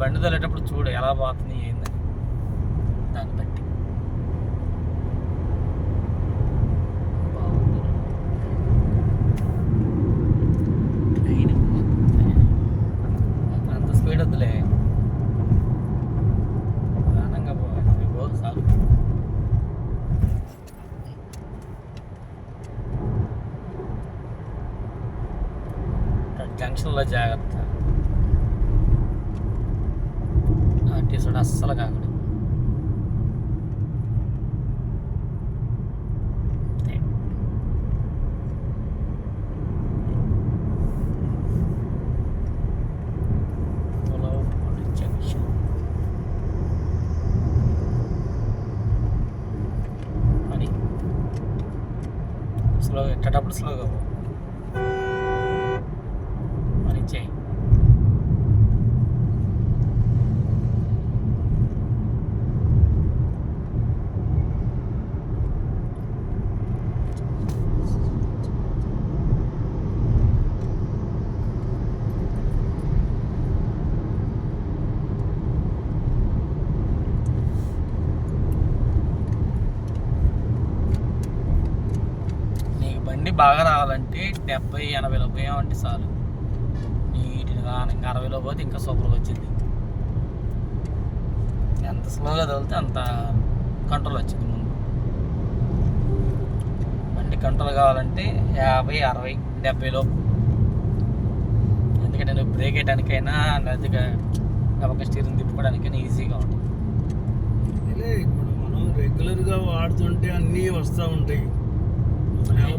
బండి తోలేటప్పుడు చూడు ఎలా పోతుంది ఏందని దాన్ని బట్టి. బాగుంది. అంత స్పీడ్ వద్దులే. నిదానంగా పోవాలి పో చాలు. జంక్షన్లో జాగ్రత్త. ఆర్టీసీ అస్సలు కాకూడదు అంతే. పొలవపాడు జంక్షన్ అని స్లోగా ఎట్టేటప్పుడు స్లోగా పో అని చేయి నీకు బండి బాగా రావాలంటే డెబ్బై ఎనభైలో ఏమంటే చాలు. నీట్గా ఇంకా అరవైలో పోతే ఇంకా సూపర్గా వచ్చింది. ఎంత స్లోగా తగిలితే అంత కంట్రోల్ వచ్చింది ముందు. బండి కంట్రోల్ కావాలంటే యాభై అరవై డెబ్బైలో ఎందుకంటే నువ్వు బ్రేక్ వేయడానికైనా లేదా ఒక స్టీరింగ్ తిప్పుకోవడానికైనా ఈజీగా ఉంటుంది. ఇప్పుడు మనం రెగ్యులర్గా వాడుతుంటే అన్నీ వస్తూ ఉంటాయి.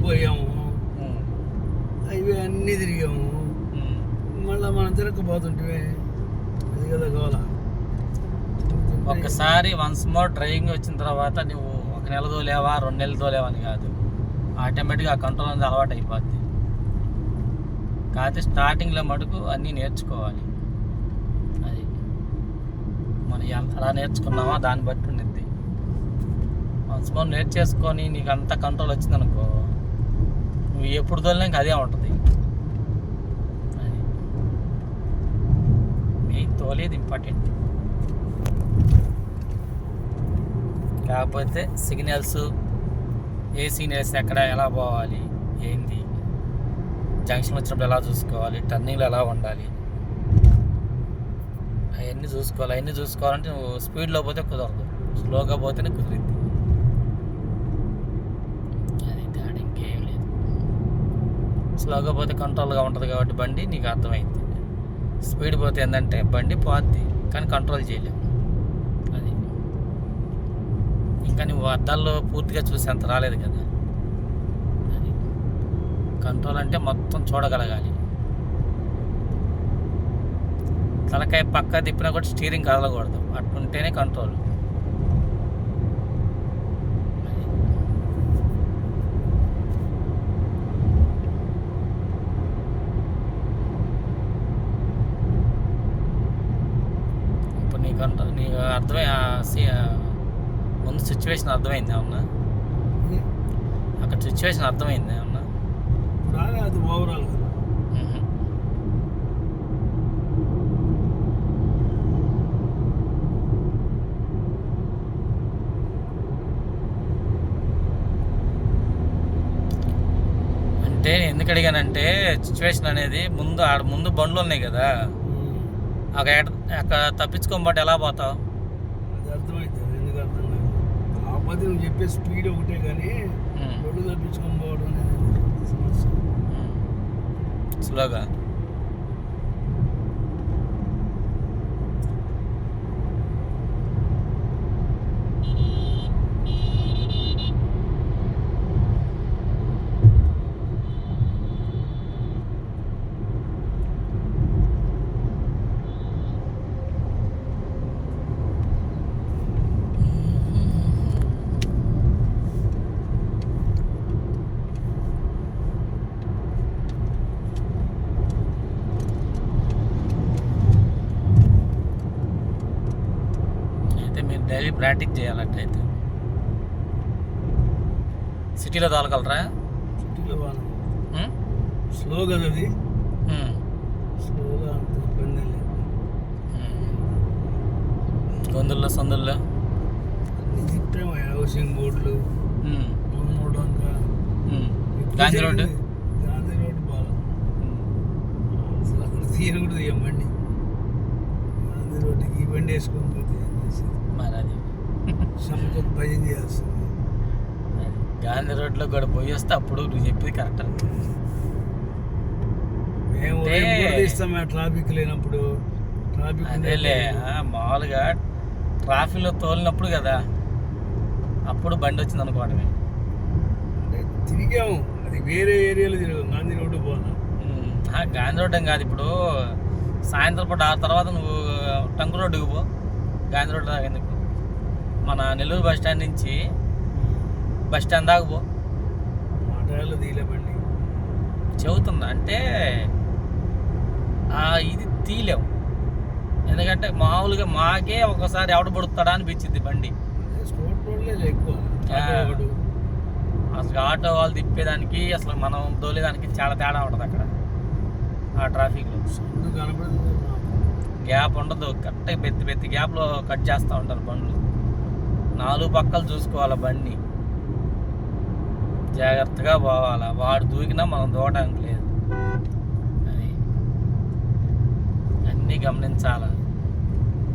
పోయాము ఉమ్, హైవే అన్నీ తిరిగాము. మళ్ళీ మనం తిరగకపోతుంటే అది కదా ఒక్కసారి వన్స్ మోర్ డ్రైవింగ్ వచ్చిన తర్వాత నువ్వు ఒక నెల తోలేవా రెండు నెలలు తోలేవా అని కాదు. ఆటోమేటిక్గా ఆ కంట్రోల్ అనేది అలవాటు అయిపోద్ది. కాకపోతే స్టార్టింగ్లో మటుకు అన్నీ నేర్చుకోవాలి. అది. మనం ఎలా నేర్చుకున్నామో దాన్ని బట్టి ఉండిద్ది. వన్స్ రేట్ చేసుకొని నీకు అంత కంట్రోల్ వచ్చిందనుకో నువ్వు ఎప్పుడు తోలినా ఇంకా అదే ఉంటుంది. మెయిన్ తోలేది ఇంపార్టెంట్ కాకపోతే సిగ్నల్స్ ఏ సిగ్నల్స్ ఎక్కడ ఎలా పోవాలి ఏంది జంక్షన్ వచ్చినప్పుడు ఎలా చూసుకోవాలి టర్నింగ్లు ఎలా ఉండాలి అవన్నీ చూసుకోవాలి. అవన్నీ చూసుకోవాలంటే నువ్వు స్పీడ్లో పోతే కుదరదు. స్లోగా పోతేనే కుదిరింది అది తేడా ఇంకేం లేదు స్లోగా పోతే కంట్రోల్గా ఉంటుంది కాబట్టి బండి నీకు అర్థమైంది. స్పీడ్ పోతే ఏంటంటే బండి పోద్ది కానీ కంట్రోల్ చేయలేము అది. ఇంకా నువ్వు అద్దాల్లో పూర్తిగా చూసేంత రాలేదు కదా. అది. కంట్రోల్ అంటే మొత్తం చూడగలగాలి. తలకాయ పక్క తిప్పినా కూడా స్టీరింగ్ కదలకూడదు. అట్టుంటేనే కంట్రోల్ అది. ఇప్పుడు నీకు అర్థమై ముందు సిచ్యువేషన్ అర్థమైంది ఏమన్నా? అక్కడ సిచ్యువేషన్ అర్థమైంది ఏమన్నా? అది ఓవరాల్. అంటే నేను ఎందుకు అడిగానంటే సిచ్యువేషన్ అనేది ముందు ఆడ ముందు బండ్లు ఉన్నాయి కదా. అక్కడ అక్కడ తప్పించుకోబట్టి ఎలా పోతావు అది అర్థమైంది అది ఎందుకు అర్థం కాదు నువ్వు చెప్పే స్పీడ్ ఒకటే కానీ. ఒళ్ళు తప్పించుకొని పోవడం అనేది సమస్య. స్లోగా అయితే మీరు డైలీ ప్రాక్టీస్ చేయాలట్టయితే సిటీలో తోలగలరా సిటీలో బాగా మ్మ్? స్లో కదా అది. స్లోగా అంత ఇబ్బంది. గొంతుల్లో సందుల్లో? తిప్పాము హౌసింగ్ బోర్డులు ఉమ్, మూడు అంతా ఉమ్. గాంధీ రోడ్డు? గాంధీ రోడ్డు బాగా. అసలు అక్కడ తీరు కూడా తీయం బండి గాంధీ రోడ్డుకి ఈ బండి వేసుకొని పోతే ఏం చేసేది మరి అది సమ్మకు భయం చేయాల్సింది. అది. గాంధీ రోడ్లో కూడా పోయి వస్తే అప్పుడు నువ్వు చెప్పింది కరెక్ట్ మేము ఆ ట్రాఫిక్ లేనప్పుడు. ట్రాఫిక్ అదేలే ఆ, మామూలుగా ట్రాఫిక్లో తోలినప్పుడు కదా అప్పుడు బండి వచ్చింది అనుకోవడమే. అంటే తిరిగాము అది వేరే ఏరియాలో తిరిగాం గాంధీ రోడ్డు పోనా ఆ, గాంధీ రోడ్ కాదు ఇప్పుడు. సాయంత్రం పూట ఆరు తర్వాత నువ్వు టంకు రోడ్డుకు పో గాంధీ రోడ్డు దాకా మన నెల్లూరు బస్ స్టాండ్ నుంచి బస్ స్టాండ్ దాకా పో. ఆ టైంలో తీలే బండి. చెబుతున్నా అంటే ఇది తీలేం. ఎందుకంటే మామూలుగా మాకే ఒకసారి ఎవడ పడుతాడా అనిపించింది బండి. అసలు ఆటో వాళ్ళు తిప్పేదానికి అసలు మనం తోలేదానికి చాలా తేడా ఉంటుంది అక్కడ. ఆ ట్రాఫిక్లో. గ్యాప్ ఉండదు కరెక్ట్గా పెద్ద పెద్ద గ్యాప్లో కట్ చేస్తూ ఉంటారు బండ్లు. నాలుగు పక్కలు చూసుకోవాలి బండి. జాగ్రత్తగా పోవాలా. వాడు దూకినా మనం దూకడానికి లేదు. అది అన్నీ గమనించాలి?